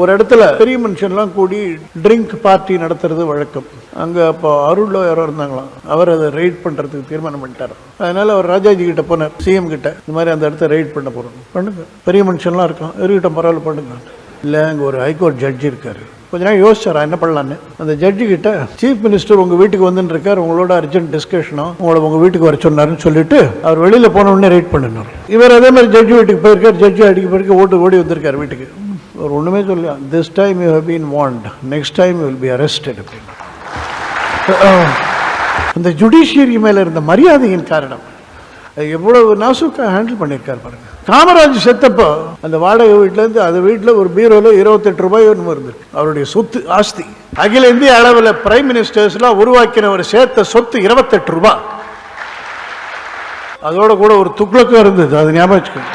ஒரு இடத்துல பெரிய மனுஷன்லாம் கூடி ட்ரிங்க் பார்ட்டி நடத்துறது வழக்கம். அங்கே அப்போ அருளில் யாரோ இருந்தாங்களாம் அவர் அதை ரைட் பண்ணுறதுக்கு தீர்மானம் பண்ணிட்டார். அதனால அவர் ராஜாஜி கிட்ட போனார் சிஎம் கிட்ட. இந்த மாதிரி அந்த இடத்த ரைட் பண்ண போகிறோம் பண்ணுங்க. பெரிய மனுஷன்லாம் இருக்கான். இருக்கட்டும் பரவாயில்ல பண்ணுங்க. இல்லை அங்கே ஒரு ஹைகோர்ட் ஜட்ஜி இருக்காரு. கொஞ்ச நேரம் யோசிச்சாரா என்ன பண்ணலான்னு? அந்த ஜட்ஜி கிட்ட சீஃப் மினிஸ்டர் உங்கள் வீட்டுக்கு வந்துன்னு இருக்கார் உங்களோட அர்ஜென்ட் டிஸ்கஷனும் உங்களை உங்கள் வீட்டுக்கு வர சொன்னாருன்னு சொல்லிட்டு அவர் வெளியில் போன உடனே ரைட் பண்ணினார். இவர் அதே மாதிரி ஜட்ஜி வீட்டுக்கு போயிருக்கார். ஜட்ஜி அடிக்க போயிருக்க ஓட்டு ஓடி வந்திருக்கார் வீட்டுக்கு. ஒரு ஒன்றுமே சொல்லல this time you have been warned next time will be arrested அப்படின்னு. அந்த ஜுடிஷியரி மேலே இருந்த மரியாதையின் காரணம். எவ்வளவு நாசுக்கா ஹேண்டில் பண்ணியிருக்காரு பாருங்க. காமராஜ் செத்தப்போ அந்த வாடகை வீட்டிலேருந்து அந்த வீட்டில் ஒரு பீரோவில் இருபத்தெட்டு ரூபாய் ஒன்று இருந்திருக்கு. அவருடைய சொத்து ஆஸ்தி. அகில இந்திய அளவில் பிரைம் மினிஸ்டர்ஸ்லாம் உருவாக்கினவர் சேர்த்த சொத்து இருபத்தெட்டு ரூபாய் அதோட கூட ஒரு துக்ளக்கும் இருந்தது. அது ஞாபகம் வச்சுக்கோங்க.